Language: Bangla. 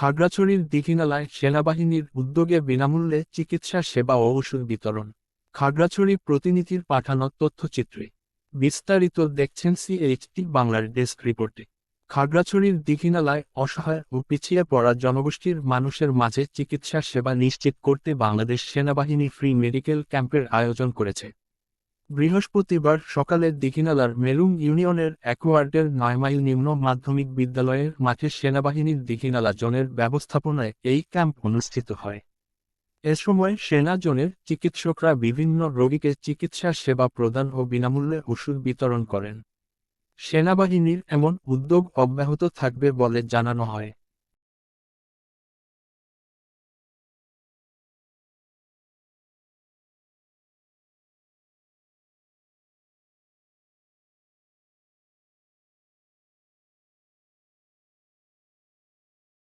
খাগড়াছড়ির দীঘিনালায় সেনাবাহিনীর উদ্যোগে বিনামূল্যে চিকিৎসা, সেবা ও ওষুধ বিতরণ। খাগড়াছড়ি প্রতিনিধির পাঠানো তথ্যচিত্রে বিস্তারিত দেখছেন সিএইচটি বাংলার ডেস্ক রিপোর্টে। খাগড়াছড়ির দীঘিনালায় অসহায় ও পিছিয়ে পড়া জনগোষ্ঠীর মানুষের মাঝে চিকিৎসা, সেবা নিশ্চিত করতে বাংলাদেশ সেনাবাহিনী ফ্রি মেডিকেল ক্যাম্পের আয়োজন করেছে। বৃহস্পতিবার সকালে দিঘিনালার মেলুং ইউনিয়নের অ্যাকোয়ার্ডের নয় মাইল নিম্ন মাধ্যমিক বিদ্যালয়ের মাঠে সেনাবাহিনীর দিঘিনালা জোনের ব্যবস্থাপনায় এই ক্যাম্প অনুষ্ঠিত হয়। এ সময় সেনা জোনের চিকিৎসকরা বিভিন্ন রোগীকে চিকিৎসা সেবা প্রদান ও বিনামূল্যে ওষুধ বিতরণ করেন। সেনাবাহিনীর এমন উদ্যোগ অব্যাহত থাকবে বলে জানানো হয়।